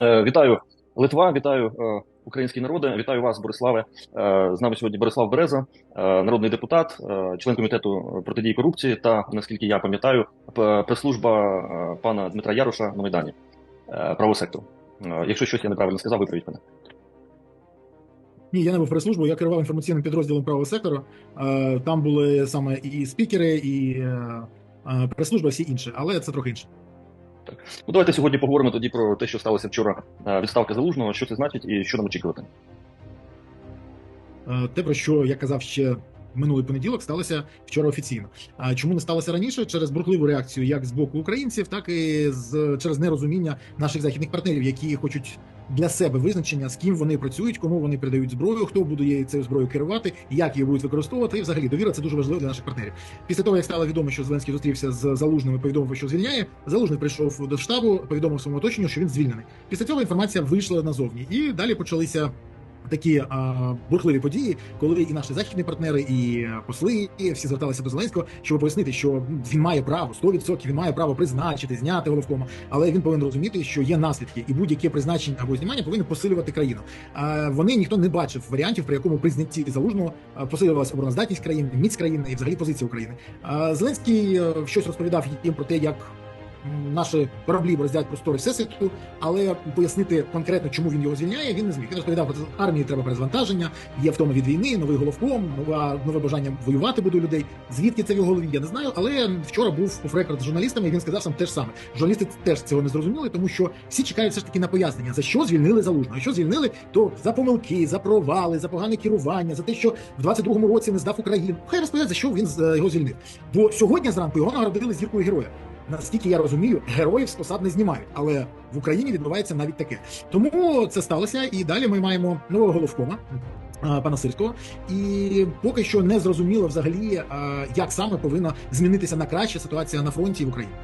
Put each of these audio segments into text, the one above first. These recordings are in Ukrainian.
Е, Вітаю Литва, вітаю е, український народи, вітаю вас, Бориславе. Е, З нами сьогодні Борислав Береза, народний депутат, член комітету протидії корупції та, наскільки я пам'ятаю, прес-служба пана Дмитра Яруша на Майдані правого сектору. Якщо щось я неправильно сказав, виправіть мене. Ні, я не був прес-службою, я керував інформаційним підрозділом правого сектору. Там були саме і спікери, і прес-служба, всі інші, але це трохи інше. Ну, давайте сьогодні поговоримо тоді про те, що сталося вчора. Е, Відставка залужного, що це значить і що нам очікувати. Е, Те, про що я казав ще минулий понеділок, сталося вчора офіційно. А чому не сталося раніше? Через бурхливу реакцію як з боку українців, так і з через нерозуміння наших західних партнерів, які хочуть для себе визначення, з ким вони працюють, кому вони передають зброю, хто буде цією зброєю керувати, як її будуть використовувати. І взагалі довіра це дуже важливо для наших партнерів. Після того, як стало відомо, що Зеленський зустрівся з залужним і повідомив, що звільняє, залужний прийшов до штабу, повідомив своєму оточенню, що він звільнений. Після цього інформація вийшла назовні, і далі почалися. Такі а, бурхливі події, коли і наші західні партнери, і посли і всі зверталися до Зеленського, щоб пояснити, що він має право 100% він має право призначити, зняти головкома, але він повинен розуміти, що є наслідки, і будь-яке призначення або знімання повинно посилювати країну. А вони ніхто не бачив варіантів, при якому при знятті залужного посилювалася обороноздатність країни, міць країни і взагалі позиція України. А Зеленський е, щось розповідав їм про те, як. Наші кораблі розділять простори всесвіту, але пояснити конкретно, чому він його звільняє, він не зміг. Він розповідав що армії треба перезвантаження, є втома від війни, новий головком, нова нове бажання воювати буде у людей. Звідки це в його голові? Я не знаю. Але вчора був оф рекорд з журналістами, і він сказав сам те ж саме. Журналісти теж цього не зрозуміли, тому що всі чекають все ж таки на пояснення, за що звільнили залужного. Якщо звільнили, то за помилки, за провали, за погане керування, за те, що в 22-му році не здав Україну. Хай розповідає, за що він е, його звільнив. Бо сьогодні зранку його нагородили зіркою героя. Наскільки я розумію, героїв з посад не знімають, але в Україні відбувається навіть таке. Тому це сталося, і далі ми маємо нового головкома. Пана Сирського, і поки що не зрозуміло взагалі, як саме повинна змінитися на краще ситуація на фронті в Україні.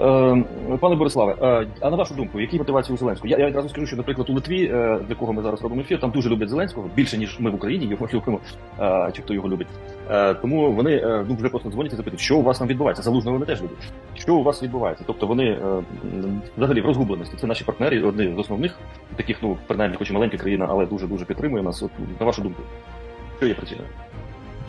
Е, Пане Бориславе, е, а на вашу думку, які мотивації у Зеленського? Я, я скажу, що, наприклад, у Литві, е, для кого ми зараз робимо ефір, там дуже люблять Зеленського, більше ніж ми в Україні, його любимо, чи хто його любить. Тому вони ну, вже просто дзвонять і запитують, що у вас там відбувається. Залужного вони теж люблять. Що у вас відбувається? Тобто вони взагалі в розгубленості. Це наші партнери, одні з основних таких, ну принаймні, хоч і маленька країна, але дуже дуже підтримує нас. От на вашу думку, що є причиною?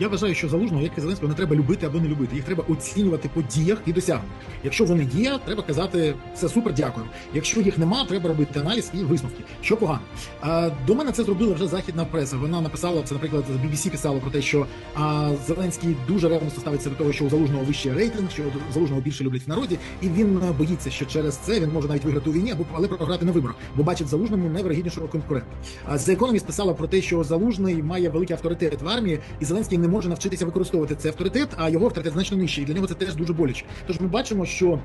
Я вважаю, що залужного, як і Зеленського, не треба любити або не любити. Їх треба оцінювати по діях і досягненнях. Якщо вони є, треба казати це супер, дякую. Якщо їх нема, треба робити аналіз і висновки. Що погано. А, до мене це зробила вже західна преса. Вона написала це, наприклад, BBC писала про те, що а, Зеленський дуже ревностно ставиться до того, що у залужного вищий рейтинг, що залужного більше люблять в народі, і він е, боїться, що через це він може навіть виграти у війні або але програти на виборах, бо бачить залужному найвирогіднішого конкурента. А The Economist писала про те, що залужний має великий авторитет в армії, і Зеленський не може навчитися використовувати цей авторитет, а його авторитет значно нижчий. І для нього це теж дуже боляче. Тож ми бачимо, що.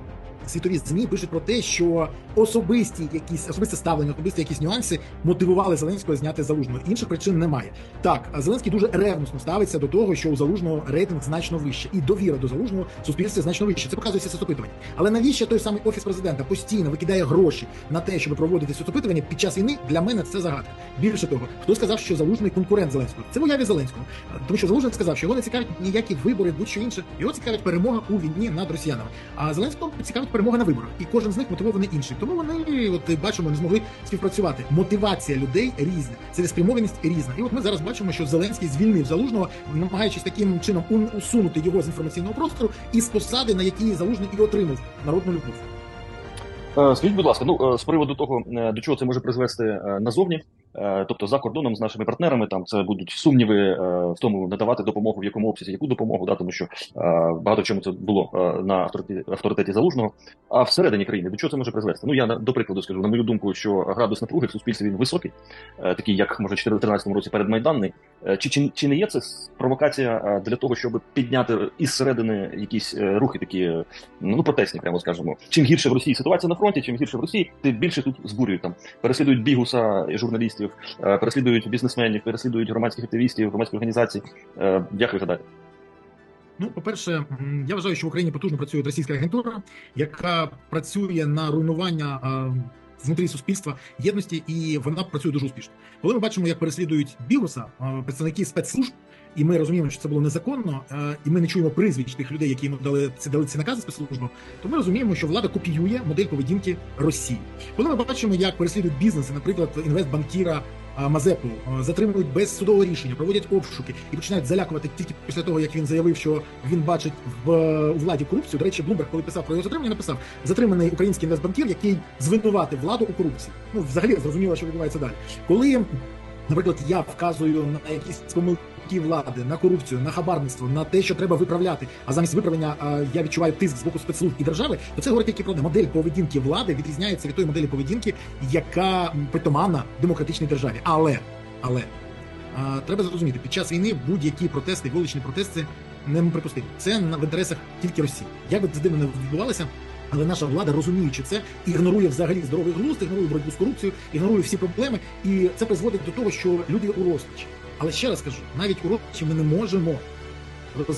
Світові змі пишуть про те, що особисті якісь особисте ставлення, особисті якісь нюанси мотивували Зеленського зняти залужного. Інших причин немає. Так, Зеленський дуже ревносно ставиться до того, що у залужного рейтинг значно вище, і довіра до залужного суспільстві значно вище. Це показується соцопитування. Але навіщо той самий офіс президента постійно викидає гроші на те, щоб проводити соцопитування під час війни? Для мене це загадка. Більше того, хто сказав, що залужний конкурент Зеленського? Це в уяві Зеленського, тому що залужний сказав, що його не цікавить ніякі вибори, будь-що інше. Його цікавить перемога у війні над росіянами. А Зеленського цікавить перемога на виборах, і кожен з них мотивований іншим. Тому вони, от бачимо, не змогли співпрацювати. Мотивація людей різна, цілеспрямованість різна. І от ми зараз бачимо, що Зеленський звільнив залужного, намагаючись таким чином усунути його з інформаційного простору і з посади, на якій залужний і отримав народну любов. Е, Скажіть, будь ласка, ну е, з приводу того, е, до чого це може призвести назовні, тобто за кордоном з нашими партнерами, там це будуть сумніви е, в тому, надавати допомогу в якому обсязі, яку допомогу, да, тому що е, багато чому це було е, на авторитеті, залужного. А всередині країни до чого це може призвести? Ну я до прикладу скажу, на мою думку, що градус напруги в суспільстві він високий, е, такий як може в 2014 році передмайданний. Е, Чи, чи чи не є це провокація е, для того, щоб підняти із середини якісь е, рухи такі е, ну протестні, прямо скажемо. Чим гірше в Росії ситуація на фронті, чим гірше в Росії, тим більше тут збурюють там. Переслідують бігуса і журналістів, е, переслідують бізнесменів, переслідують громадських активістів, громадських організацій. Е, Як ви гадаєте? Ну, по-перше, я вважаю, що в Україні потужно працює російська агентура, яка працює на руйнування е, внутрі суспільства єдності, і вона працює дуже успішно. Коли ми бачимо, як переслідують Бігуса, е, представники спецслужб, і ми розуміємо, що це було незаконно, е, і ми не чуємо прізвищ тих людей, які йому дали ці дали ці накази спецслужбам, то ми розуміємо, що влада копіює модель поведінки Росії. Коли ми бачимо, як переслідують бізнеси, наприклад, інвестбанкіра Мазепу затримують без судового рішення, проводять обшуки і починають залякувати тільки після того, як він заявив, що він бачить в у владі корупцію. До речі, Блумберг, коли писав про його затримання, написав затриманий український інвестбанкір, який звинуватив владу у корупції. Ну взагалі зрозуміло, що відбувається далі. Коли Наприклад, я вказую на якісь помилки влади, на корупцію, на хабарництво, на те, що треба виправляти. А замість виправлення а, я відчуваю тиск з боку спецслужб і держави. То це говорить тільки про одне. модель поведінки влади відрізняється від тої моделі поведінки, яка м, притаманна демократичній державі. Але але а, треба зрозуміти, під час війни будь-які протести, вуличні протести неприпустимі. Це в інтересах тільки Росії. Як би це дивно не відбувалося, але наша влада, розуміючи це, ігнорує взагалі здоровий глузд, ігнорує боротьбу з корупцією, ігнорує всі проблеми, і це призводить до того, що люди у розпачі. Але ще раз кажу, навіть у розпачі ми не можемо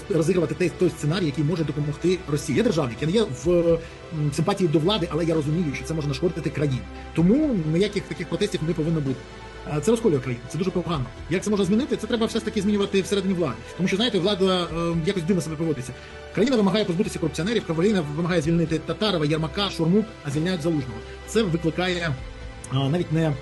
розігрувати той, той сценарій, який може допомогти Росії. Я державник, я не є в симпатії до влади, але я розумію, що це може нашкодити країні. Тому ніяких таких протестів не повинно бути. А Це розколює країну, це дуже погано. Як це можна змінити? Це треба все ж таки змінювати всередині влади. Тому що знаєте, влада е, якось дивно себе поводиться. Країна вимагає позбутися корупціонерів, країна вимагає звільнити Татарова, Ярмака, Шурму, а звільняють залужного. Це викликає е, навіть не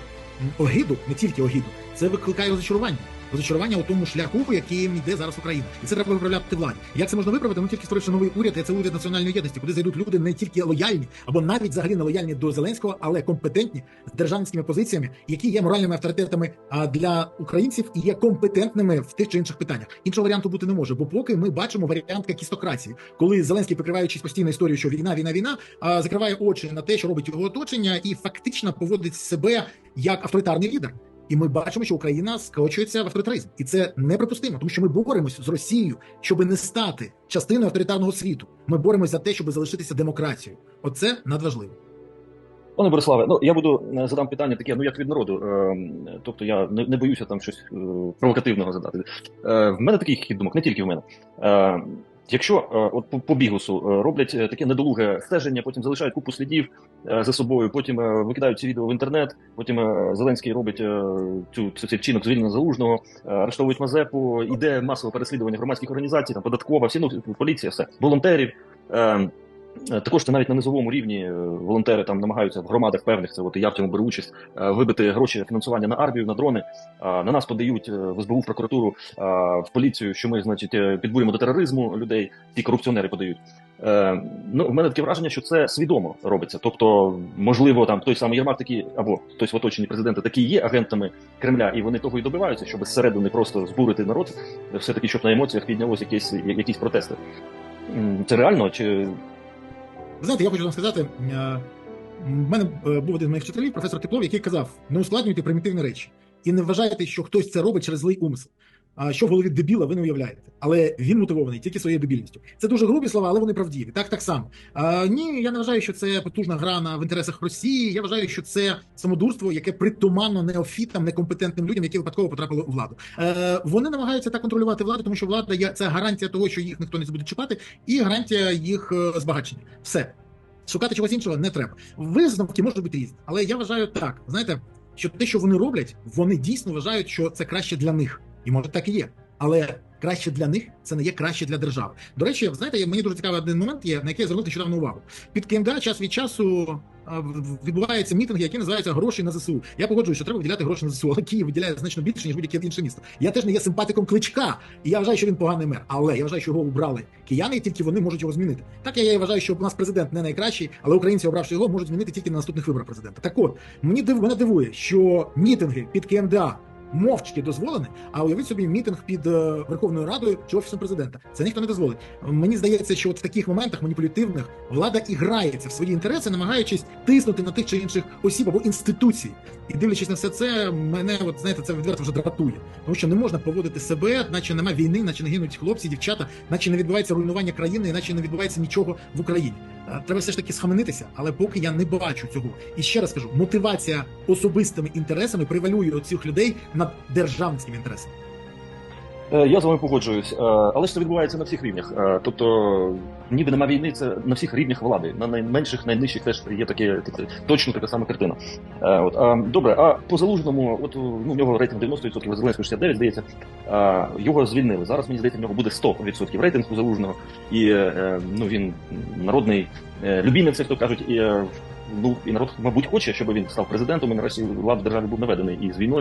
огиду, не тільки огиду, це викликає розчарування. Розчарування у тому шляху, яким йде зараз Україна, і це треба виправляти владі. Як це можна виправити? Ну тільки створивши новий уряд, і це уряд національної єдності, куди зайдуть люди не тільки лояльні, або навіть взагалі не лояльні до Зеленського, але компетентні з державницькими позиціями, які є моральними авторитетами для українців і є компетентними в тих чи інших питаннях. Іншого варіанту бути не може, бо поки ми бачимо варіант кістократії, коли Зеленський, прикриваючись постійно історією, що війна, війна, війна, закриває очі на те, що робить його оточення, і фактично поводить себе як авторитарний лідер. І ми бачимо, що Україна скочується в авторитаризм, і це неприпустимо, тому що ми боремося з Росією, щоб не стати частиною авторитарного світу. Ми боремося за те, щоб залишитися демократією. Оце надважливо. Пане Бориславе, ну я буду е, задам питання таке, ну як від народу. Е, тобто я не, не боюся там щось е, провокативного задати. Е, в мене такий хід думок, не тільки в мене. Е, якщо е, от по, бігусу е, роблять е, таке недолуге стеження, потім залишають купу слідів за собою, потім викидають ці відео в інтернет, потім Зеленський робить цю, цей вчинок звільнення залужного, арештовують Мазепу, іде масове переслідування громадських організацій, там податкова, всі ну поліція, все волонтерів. Е, Також навіть на низовому рівні е, волонтери там намагаються в громадах певних, це от я в цьому беру участь, е, вибити гроші фінансування на армію, на дрони. На нас подають в СБУ, в прокуратуру, в поліцію, що ми, значить, підбурюємо до тероризму людей. Ті корупціонери подають. Ну, в мене таке враження, що це свідомо робиться. Тобто, можливо, там той самий Єрмак такий, або хтось в оточенні президента такі є агентами Кремля, і вони того і добиваються, щоб зсередини просто збурити народ, все таки, щоб на емоціях піднялось якісь якісь протести. Це реально чи Ви знаєте, я хочу вам сказати. е, В мене е, був один з моїх вчителів, професор Теплов, який казав: не ускладнюйте примітивні речі і не вважайте, що хтось це робить через злий умисел. Що в голові дебіла, ви не уявляєте. Але він мотивований тільки своєю дебільністю. Це дуже грубі слова, але вони правдиві. Так, так само. А, ні, я не вважаю, що це потужна гра на в інтересах Росії. Я вважаю, що це самодурство, яке притуманно неофітам, некомпетентним людям, які випадково потрапили у владу. Е, вони намагаються так контролювати владу, тому що влада є це гарантія того, що їх ніхто не буде чіпати, і гарантія їх е, збагачення. Все. Шукати чогось іншого не треба. Висновки можуть бути різні, але я вважаю так. Знаєте, що те, що вони роблять, вони дійсно вважають, що це краще для них, і може так і є. Але краще для них це не є краще для держави. До речі, знаєте, мені дуже цікавий один момент є, на який я звернув нещодавно увагу. Під КМДА час від часу відбуваються мітинги, які називаються гроші на ЗСУ. Я погоджуюсь, що треба виділяти гроші на ЗСУ, але Київ виділяє значно більше, ніж будь-яке інше місто. Я теж не є симпатиком кличка, і я вважаю, що він поганий мер. Але я вважаю, що його обрали кияни, і тільки вони можуть його змінити. Так я і вважаю, що у нас президент не найкращий, але українці, обравши його, можуть змінити тільки на наступних виборах президента. Так от мені див мене дивує, що мітинги під КМДА. Мовчки дозволені, а уявіть собі мітинг під е, Верховною Радою чи офісом президента. Це ніхто не дозволить. Мені здається, що от в таких моментах маніпулятивних влада і грається в свої інтереси, намагаючись тиснути на тих чи інших осіб або інституцій. І дивлячись на все це, мене от знаєте, це відверто вже дратує. Тому що не можна поводити себе, наче немає війни, наче не гинуть хлопці, дівчата, наче не відбувається руйнування країни, наче не відбувається нічого в Україні. Е, Треба все ж таки схаменитися, але поки я не бачу цього. І ще раз кажу, мотивація особистими інтересами превалює у цих людей над державницькими інтересами. Е, Я з вами погоджуюсь, Е, але ж це відбувається на всіх рівнях. Е, Тобто, ніби нема війни, це на всіх рівнях влади. На найменших, найнижчих теж є таке точно така сама картина. От добре, а по залужному, от ну в нього рейтинг 90%, Зеленського 69, здається. Його звільнили. Зараз мені здається, в нього буде 100% рейтинг у залужного, і ну він народний любімець, як то кажуть, і. Ну і народ, мабуть, хоче, щоб він став президентом, і нарешті лад в державі був наведений і з війною.